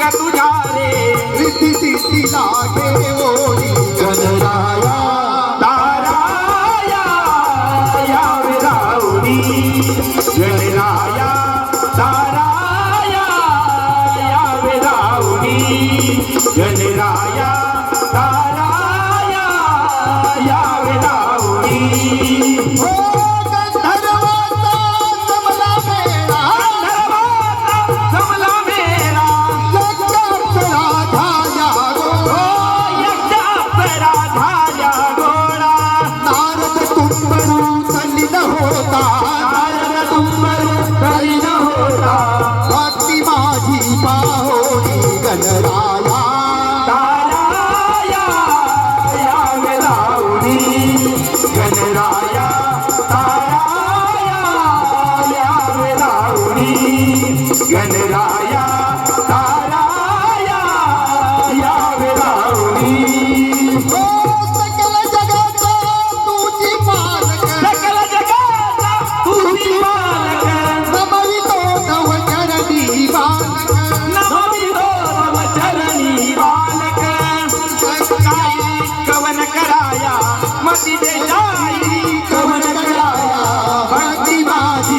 रंग तुझारे सीधी सीधी लागे गजराला. ताराया राग लावणी गजराया ताराया राग लावणी गजराया कमल कला भक्ति बाजी